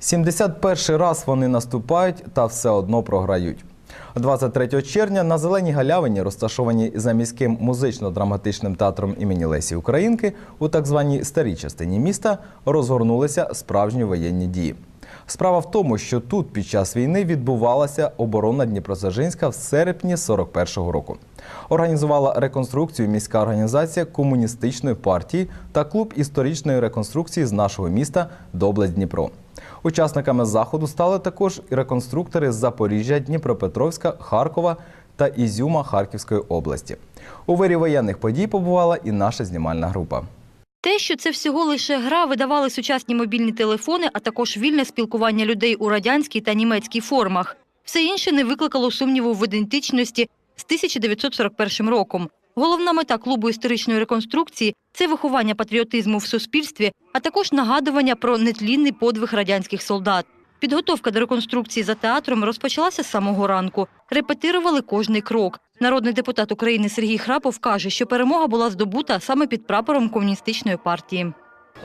71 раз вони наступають та все одно програють. 23 червня на Зеленій галявині, розташованій за міським музично-драматичним театром імені Лесі Українки, у так званій старій частині міста розгорнулися справжні воєнні дії. Справа в тому, що тут під час війни відбувалася оборона Дніпродзержинська в серпні 41-го року. Організувала реконструкцію міська організація комуністичної партії та клуб історичної реконструкції з нашого міста Доблесть Дніпро. Учасниками заходу стали також і реконструктори з Запоріжжя, Дніпропетровська, Харкова та Ізюма Харківської області. У вирі воєнних подій побувала і наша знімальна група. Те, що це всього лише гра, видавали сучасні мобільні телефони, а також вільне спілкування людей у радянській та німецькій формах. Все інше не викликало сумніву в ідентичності з 1941 роком. Головна мета клубу історичної реконструкції це виховання патріотизму в суспільстві, а також нагадування про нетлінний подвиг радянських солдат. Підготовка до реконструкції за театром розпочалася з самого ранку. Репетирували кожний крок. Народний депутат України Сергій Храпов каже, що перемога була здобута саме під прапором комуністичної партії.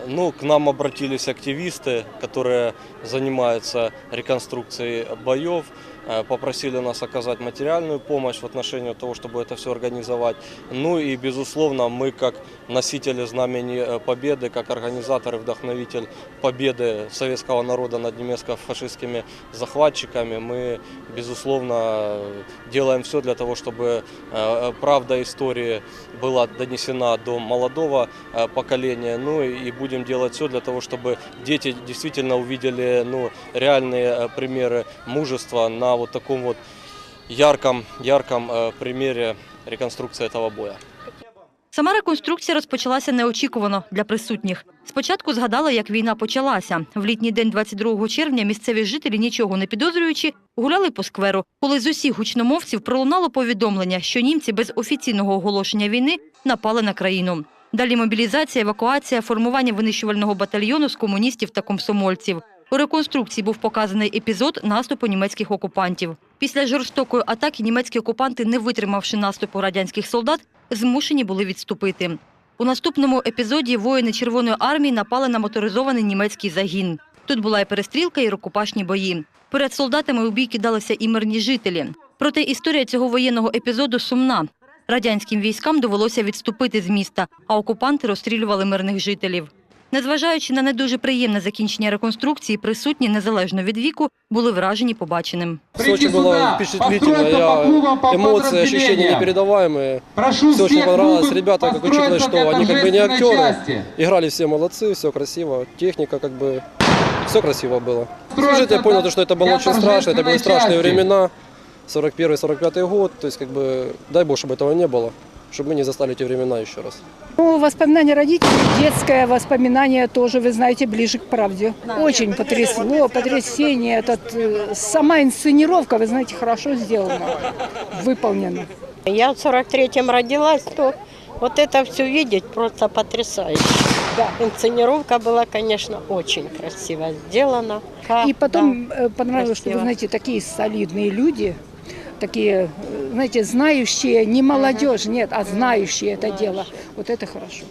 Ну, к нам обратились активисты, которые занимаются реконструкцией боев, э, Попросили нас оказать материальную помощь в отношении того, чтобы это все организовать. Ну и, безусловно, мы как носители знамени э, победы, как организатор и вдохновитель победы советского народа над немецко-фашистскими захватчиками, мы, безусловно, делаем все для того, чтобы э, правда истории была донесена до молодого э, поколения. Ну и будем делать все для того, чтобы дети действительно увидели ну, реальные э, примеры мужества на вот таком вот ярком, ярком э, примере реконструкции этого боя. Сама реконструкція розпочалася неочікувано для присутніх. Спочатку згадали, як війна почалася. В літній день 22 червня місцеві жителі, нічого не підозрюючи, гуляли по скверу, коли з усіх гучномовців пролунало повідомлення, що німці без офіційного оголошення війни напали на країну. Далі мобілізація, евакуація, формування винищувального батальйону з комуністів та комсомольців. У реконструкції був показаний епізод наступу німецьких окупантів. Після жорстокої атаки німецькі окупанти, не витримавши наступу радянських солдат, змушені були відступити. У наступному епізоді воїни Червоної армії напали на моторизований німецький загін. Тут була і перестрілка, і рукопашні бої. Перед солдатами у бій кидалися і мирні жителі. Проте історія цього воєнного епізоду сумна. Радянським військам довелося відступити з міста, а окупанти розстрілювали мирних жителів. Незважаючи на не дуже приємне закінчення реконструкції, присутні незалежно від віку були вражені побаченим. Все очень было впечатлительно. Я, эмоции, ощущения непередаваемые. Прошу Все очень всех понравилось. групп Ребята, как учитывая, устроиться что как они как бы не торжественной актеры, части. играли все молодцы, все красиво. Техника как бы, все красиво было. Устроиться Слушайте, я понял, как то, что это было для очень страшно, это были торжественной страшные части. времена. 41-45 год, то есть как бы, дай бог, чтобы этого не было, Чтобы мы не застали эти времена еще раз. Ну, воспоминания родителей, детское воспоминание тоже, вы знаете, ближе к правде. Очень потрясло, потрясение. Этот, э, сама инсценировка, вы знаете, хорошо сделана, выполнена. Я в 43-м родилась, то вот это все видеть просто потрясающе. Да. Инсценировка была, конечно, очень красиво сделана. И потом Да. э, понравилось, что, вы красиво. знаете, такие солидные люди, такие, э, знаете, знающие, не молодежь, нет, а знающие это дело. Вот это хорошо.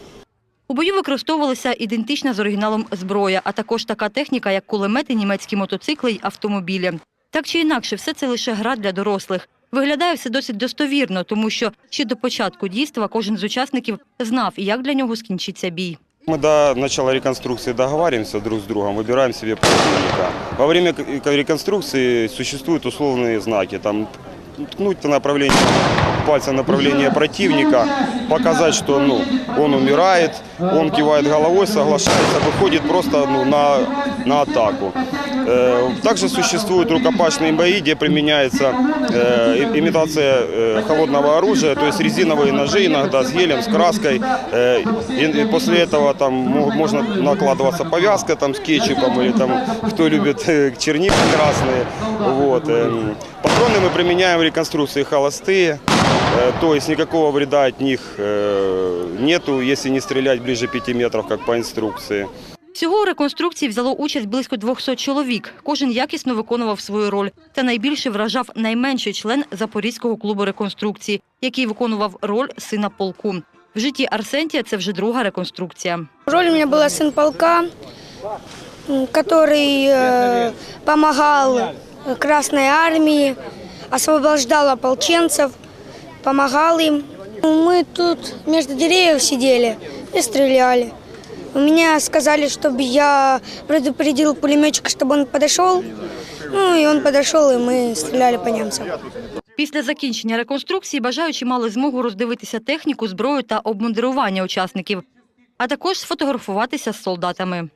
У бою використовувалася ідентична з оригіналом зброя, а також така техніка, як кулемети, німецькі мотоцикли й автомобілі. Так чи інакше, все це лише гра для дорослих. Виглядає все досить достовірно, тому що ще до початку дійства кожен з учасників знав, як для нього скінчиться бій. Мы до начала реконструкции договариваемся друг с другом, выбираем себе противника. Во время к- реконструкции существуют условные знаки. Там ткнуть по направлению пальца направление противника, показать, что ну, он умирает, он кивает головой, соглашается, выходит просто ну, на, на атаку. Э, Также существуют рукопашные бои, где применяется э, и- имитация э, холодного оружия, то есть резиновые ножи иногда с гелем, с краской. Э, И и после этого там мо- можно накладываться повязка там, с кетчупом или там, кто любит э, черники красные. Вот. эм. Патроны мы применяем в реконструкции холостые, э, то есть никакого вреда от них э, нету, если не стрелять ближе 5 метров, как по инструкции. Всього у реконструкції взяло участь близько 200 чоловік. Кожен якісно виконував свою роль. Та найбільше вражав найменший член Запорізького клубу реконструкції, який виконував роль сина полку. В житті Арсентія це вже друга реконструкція. Роль у меня была сын полка. м, который э, помогал Красной Армии, освобождал ополченцев, помогал им. Мы тут между деревьев сидели и стреляли. У меня сказали, чтобы я предупредил пулеметчика, чтобы он подошел. Ну и он подошел, и мы стреляли по немцам. Після закінчення реконструкції бажаючі мали змогу роздивитися техніку, зброю та обмундирування учасників, а також сфотографуватися з солдатами.